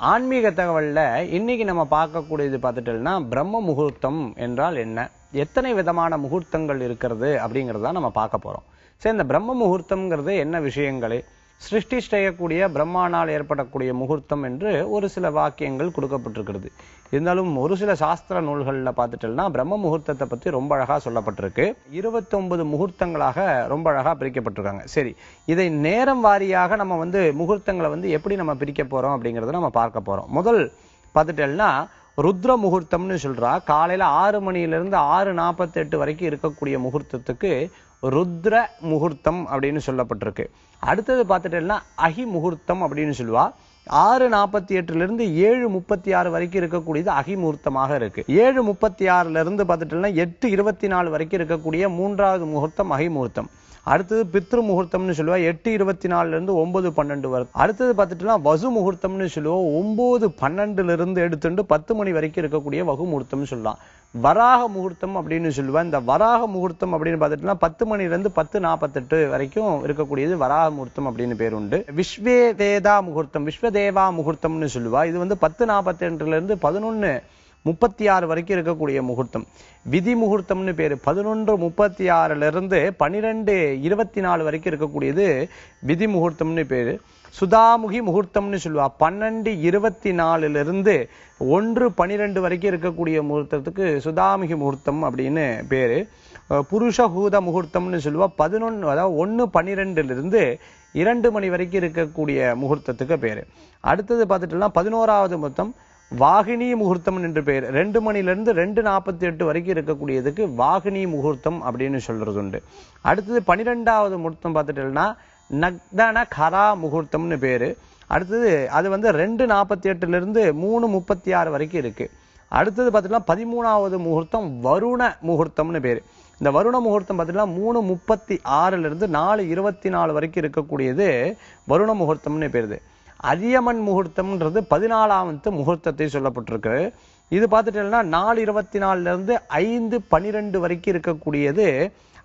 ஆன்மீக தகவலில் இன்னைக்கு நம்ம பார்க்கக்கூடியது பார்த்துட்டோம்னா பிரம்ம முகூர்த்தம் என்றால் என்ன? எத்தனை விதமான முகூர்த்தங்கள் இருக்கிறது அப்படிங்கறத நம்ம பார்க்க போகிறோம் சரி இந்த பிரம்ம முகூர்த்தம்ங்கிறது என்ன விஷயங்களே? சிருஷ்டி செய்யக்கூடிய பிரம்மானால் ஏற்படக்கூடிய முகூர்த்தம் என்று ஒரு சில வாக்கியங்கள் கொடுக்கப்பட்டிருக்கிறது. இருந்தாலும் ஒரு சில சாஸ்திர நூல்களில் பார்த்துட்டோம்னா பிரம்ம முகூர்த்தத்தை பற்றி ரொம்ப அழகாக சொல்லப்பட்டிருக்கு. இருபத்தொன்பது முகூர்த்தங்களாக ரொம்ப அழகாக பிரிக்கப்பட்டிருக்காங்க. சரி இதை நேரம் வாரியாக நம்ம வந்து முகூர்த்தங்களை வந்து எப்படி நம்ம பிரிக்க போகிறோம் அப்படிங்கிறத நம்ம பார்க்க போகிறோம் முதல் பார்த்துட்டோம்னா ருத்ர முகூர்த்தம்னு சொல்கிறா காலையில் ஆறு மணியிலிருந்து ஆறு நாற்பத்தெட்டு வரைக்கும் இருக்கக்கூடிய முகூர்த்தத்துக்கு ருத்ர முகூர்த்தம் அப்படின்னு சொல்லப்பட்டிருக்கு. அடுத்தது பார்த்துட்டேன்னா அகி முகூர்த்தம் அப்படின்னு சொல்லுவா. ஆறு நாற்பத்தி எட்டுலேருந்து ஏழு முப்பத்தி ஆறு வரைக்கும் இருக்கக்கூடியது அகிமுகூர்த்தமாக இருக்குது இருக்கு. ஏழு முப்பத்தி ஆறுலேருந்து பார்த்துட்டோம்னா எட்டு இருபத்தி நாலு வரைக்கும் இருக்கக்கூடிய மூன்றாவது முகூர்த்தம் அகிமுகூர்த்தம் அடுத்தது பித்ரு முகூர்த்தம்னு சொல்லுவா. எட்டு இருபத்தி நாலுல இருந்து ஒன்பது பன்னெண்டு வரும் அடுத்தது பார்த்துட்டோம்னா வசு முகூர்த்தம்னு சொல்லுவோம் ஒன்பது பன்னெண்டுல இருந்து எடுத்துட்டு பத்து மணி வரைக்கும் இருக்கக்கூடிய வகு முகூர்த்தம்னு சொல்லலாம். வராக முகூர்த்தம் அப்படின்னு சொல்லுவேன் இந்த வராக முகூர்த்தம் அப்படின்னு பார்த்துட்டோம்னா பத்து மணிலேருந்து பத்து நாற்பத்தெட்டு வரைக்கும் இருக்கக்கூடியது வராக முகூர்த்தம் அப்படின்னு பேர் உண்டு. விஸ்வேதேதா முகூர்த்தம் விஸ்வதேவா முகூர்த்தம்னு சொல்லுவா. இது வந்து பத்து நாற்பத்தி பதினொன்று முப்பத்தி ஆறு வரைக்கும் இருக்கக்கூடிய முகூர்த்தம். விதி முகூர்த்தம்னு பேர். பதினொன்று முப்பத்தி ஆறுல இருந்து இருபத்தி நாலு வரைக்கும் இருக்கக்கூடியது விதி முகூர்த்தம்னு பேர். சுதாமுகி முகூர்த்தம்னு சொல்லுவா. பன்னெண்டு இருபத்தி நாலுலேருந்து ஒன்று பனிரெண்டு வரைக்கும் இருக்கக்கூடிய முகூர்த்தத்துக்கு சுதாமுகி முகூர்த்தம் அப்படின்னு பேர். புருஷஹூத முகூர்த்தம்னு சொல்லுவா. பதினொன்று அதாவது ஒன்று பன்னிரெண்டுலேருந்து இரண்டு மணி வரைக்கும் இருக்கக்கூடிய முகூர்த்தத்துக்கு பேர். அடுத்தது பார்த்துட்டோம்னா பதினோராவது முகூர்த்தம். வாகினி முகூர்த்தம் என்று பெயர். ரெண்டு மணிலேருந்து ரெண்டு நாற்பத்தி எட்டு வரைக்கும் இருக்கக்கூடியதுக்கு வாகினி முகூர்த்தம் அப்படின்னு சொல்றது உண்டு அடுத்தது பனிரெண்டாவது முகூர்த்தம் பார்த்துட்டோம்னா நக்தன கரா முகூர்த்தம்னு பேர். அடுத்தது அது வந்து ரெண்டு நாற்பத்தி எட்டுலேருந்து மூணு முப்பத்தி ஆறு வரைக்கும் இருக்கு. அடுத்தது பார்த்தீங்கன்னா பதிமூணாவது முகூர்த்தம் வருண முகூர்த்தம்னு பேர். இந்த வருண முகூர்த்தம் பார்த்தீங்கன்னா மூணு முப்பத்தி ஆறுலேருந்து நாலு இருபத்தி நாலு வரைக்கும் இருக்கக்கூடியது வருண முகூர்த்தம்னு பேருது. அதியமன் முகூர்த்தம்ன்றது பதினாலாவது முகூர்த்தத்தை சொல்லப்பட்டிருக்கு. இது பார்த்துட்டேன்னா நாலு இருபத்தி நாலுலேருந்து ஐந்து பனிரெண்டு வரைக்கும் இருக்கக்கூடியது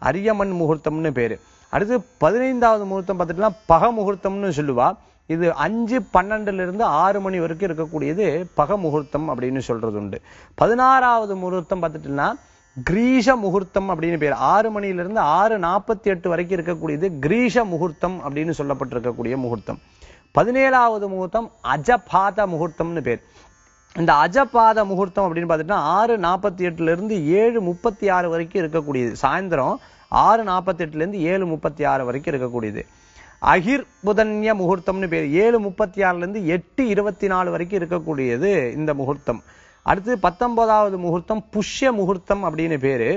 அரியமன் முகூர்த்தம்னு பேரு. அடுத்து பதினைந்தாவது முகூர்த்தம் பார்த்துட்டீங்கன்னா பக முகூர்த்தம்னு சொல்லுவா. இது அஞ்சு பன்னெண்டுல இருந்து ஆறு மணி வரைக்கும் இருக்கக்கூடியது பக முகூர்த்தம் அப்படின்னு சொல்றது உண்டு பதினாறாவது முகூர்த்தம் பார்த்துட்டீங்கன்னா கிரீஷ முகூர்த்தம் அப்படின்னு பேர். ஆறு மணியிலிருந்து ஆறு நாற்பத்தி எட்டு வரைக்கும் இருக்கக்கூடியது கிரீஷ முகூர்த்தம் அப்படின்னு சொல்லப்பட்டிருக்கக்கூடிய முகூர்த்தம். பதினேழாவது முகூர்த்தம் அஜபாத முகூர்த்தம்னு பேர். இந்த அஜபாத முகூர்த்தம் அப்படின்னு பார்த்துட்டா ஆறு நாற்பத்தி எட்டுலேருந்து ஏழு முப்பத்தி ஆறு வரைக்கும் இருக்கக்கூடியது. சாயந்தரம் ஆறு நாற்பத்தி எட்டுலேருந்து ஏழு முப்பத்தி ஆறு வரைக்கும் இருக்கக்கூடியது. அகிர் புதன்ய முகூர்த்தம்னு பேர். ஏழு முப்பத்தி ஆறுலேருந்து எட்டு இருபத்தி நாலு வரைக்கும் இருக்கக்கூடியது இந்த முகூர்த்தம். அடுத்து பத்தொன்பதாவது முகூர்த்தம் புஷ்ய முகூர்த்தம் அப்படின்னு பேர்.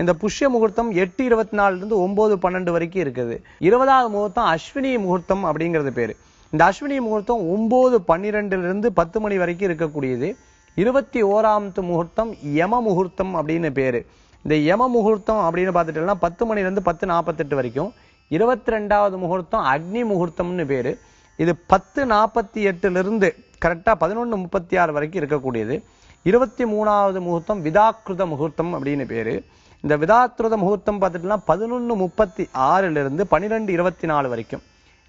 இந்த புஷ்ய முகூர்த்தம் எட்டு இருபத்தி நாலுலேருந்து ஒம்பது பன்னெண்டு வரைக்கும் இருக்குது. இருபதாவது முகூர்த்தம் அஸ்வினி முகூர்த்தம் அப்படிங்கிறது பேர். இந்த அஸ்வினி முகூர்த்தம் ஒன்பது பன்னிரெண்டுலேருந்து பத்து மணி வரைக்கும் இருக்கக்கூடியது. இருபத்தி ஓராமத்து முகூர்த்தம் யம முகூர்த்தம் அப்படின்னு பேர். இந்த யம முகூர்த்தம் அப்படின்னு பார்த்துட்டோம்னா பத்து மணிலேருந்து பத்து நாற்பத்தெட்டு வரைக்கும். இருபத்தி ரெண்டாவது முகூர்த்தம் அக்னி முகூர்த்தம்னு பேர். இது பத்து நாற்பத்தி எட்டுலேருந்து கரெக்டாக பதினொன்று முப்பத்தி ஆறு வரைக்கும் இருக்கக்கூடியது. இருபத்தி மூணாவது முகூர்த்தம் விதாக்கிருத முகூர்த்தம் அப்படின்னு பேர். இந்த விதாக்கிருத முகூர்த்தம் பார்த்துட்டோம்னா பதினொன்று முப்பத்தி ஆறுலேருந்து பன்னிரெண்டு இருபத்தி நாலு வரைக்கும்.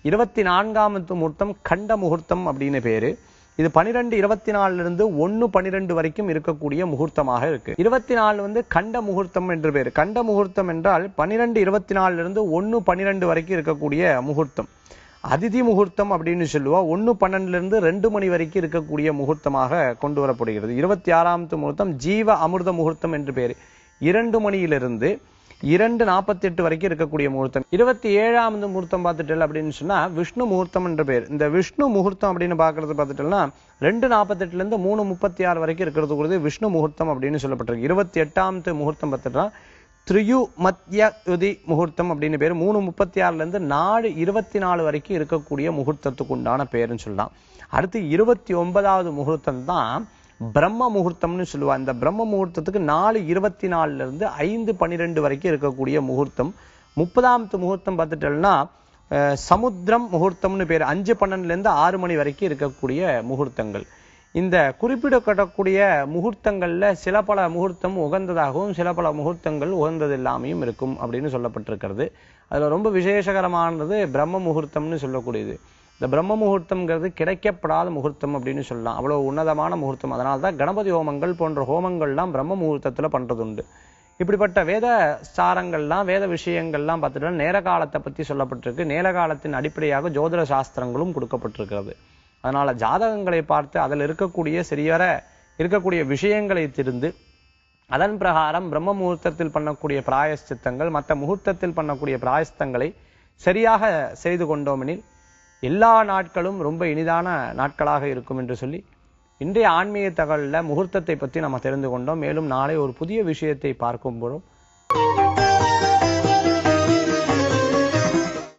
இருபத்தி நான்காமத்து முகூர்த்தம் கண்ட முகூர்த்தம் அப்படின்னு பேரு. இது பனிரெண்டு இருபத்தி நாலுல இருந்து ஒன்னு பனிரெண்டு வரைக்கும் இருக்கக்கூடிய முகூர்த்தமாக இருக்கு. இருபத்தி நாலு வந்து கண்ட முகூர்த்தம் என்று பேரு. கண்ட முகூர்த்தம் என்றால் பனிரெண்டு இருபத்தி நாலுல இருந்து ஒன்னு பனிரெண்டு வரைக்கும் இருக்கக்கூடிய முகூர்த்தம். அதிதி முகூர்த்தம் அப்படின்னு சொல்லுவோம் ஒன்று பன்னெண்டுலேருந்து ரெண்டு மணி வரைக்கும் இருக்கக்கூடிய முகூர்த்தமாக கொண்டு வரப்படுகிறது. இருபத்தி ஆறாமத்து முகூர்த்தம் ஜீவ அமிர்த முகூர்த்தம் என்று பேர். இரண்டு மணியிலிருந்து இரண்டு நாற்பத்தி எட்டு வரைக்கும் இருக்கக்கூடிய முகூர்த்தம். இருபத்தி ஏழாவது முகூர்த்தம் பார்த்துட்டல் அப்படின்னு சொன்னா விஷ்ணு முகூர்த்தம் என்ற பேர். இந்த விஷ்ணு முகூர்த்தம் அப்படின்னு பாக்குறது பார்த்துட்டோம்னா ரெண்டு நாற்பத்தெட்டுல இருந்து மூணு முப்பத்தி ஆறு வரைக்கும் இருக்கிறது கூடியது விஷ்ணு முகூர்த்தம் அப்படின்னு சொல்லப்பட்டிருக்கு. இருபத்தி எட்டாவது முகூர்த்தம் பார்த்துட்டா திரியு மத்திய யுதி முகூர்த்தம் அப்படின்னு பேர். மூணு முப்பத்தி ஆறுலேருந்து நாலு இருபத்தி நாலு வரைக்கும் இருக்கக்கூடிய முகூர்த்தத்துக்கு உண்டான பேருன்னு சொல்லலாம். அடுத்து இருபத்தி ஒன்பதாவது முகூர்த்தம் தான் பிரம்ம முகூர்த்தம்னு சொல்லுவா. இந்த பிரம்ம முகூர்த்தத்துக்கு நாலு இருபத்தி நாலுல இருந்து ஐந்து பன்னிரெண்டு வரைக்கும் இருக்கக்கூடிய முகூர்த்தம். முப்பதாமத்து முகூர்த்தம் பார்த்துட்டோம்னா அஹ், சமுத்திரம் முகூர்த்தம்னு பேர். அஞ்சு பன்னெண்டுல இருந்து ஆறு மணி வரைக்கும் இருக்கக்கூடிய முகூர்த்தங்கள். இந்த குறிப்பிடப்படக்கூடிய முகூர்த்தங்கள்ல சில பல முகூர்த்தம் உகந்ததாகவும் சில பல முகூர்த்தங்கள் உகந்தது இல்லாமையும் இருக்கும் அப்படின்னு சொல்லப்பட்டிருக்கிறது. அதுல ரொம்ப விசேஷகரமானது பிரம்ம முகூர்த்தம்னு சொல்லக்கூடியது. இந்த பிரம்ம முகூர்த்தம்ங்கிறது கிடைக்கப்படாத முகூர்த்தம் அப்படின்னு சொல்லலாம். அவ்வளோ உன்னதமான முகூர்த்தம். அதனால தான் கணபதி ஹோமங்கள் போன்ற ஹோமங்கள்லாம் பிரம்ம முகூர்த்தத்தில் பண்ணுறதுண்டு உண்டு இப்படிப்பட்ட வேத சாரங்கள்லாம் வேத விஷயங்கள்லாம் பார்த்துட்டோம்னா நேர காலத்தை பற்றி சொல்லப்பட்டிருக்கு. நேர காலத்தின் அடிப்படையாக ஜோதிட சாஸ்திரங்களும் கொடுக்கப்பட்டிருக்கிறது. அதனால் ஜாதகங்களை பார்த்து அதில் இருக்கக்கூடிய சரியர இருக்கக்கூடிய விஷயங்களை திருந்து அதன் பிரகாரம் பிரம்ம முகூர்த்தத்தில் பண்ணக்கூடிய பிராயஷ்சித்தங்கள் மற்ற முகூர்த்தத்தில் பண்ணக்கூடிய பிராயஸ்தங்களை சரியாக செய்து கொண்டோமெனில் எல்லா நாட்களும் ரொம்ப இனிதான நாட்களாக இருக்கும் என்று சொல்லி இன்றைய ஆன்மீக தகவலில் முகூர்த்தத்தை பற்றி நம்ம தெரிந்து கொண்டோம். மேலும் நாளை ஒரு புதிய விஷயத்தை பார்க்கும் போதும்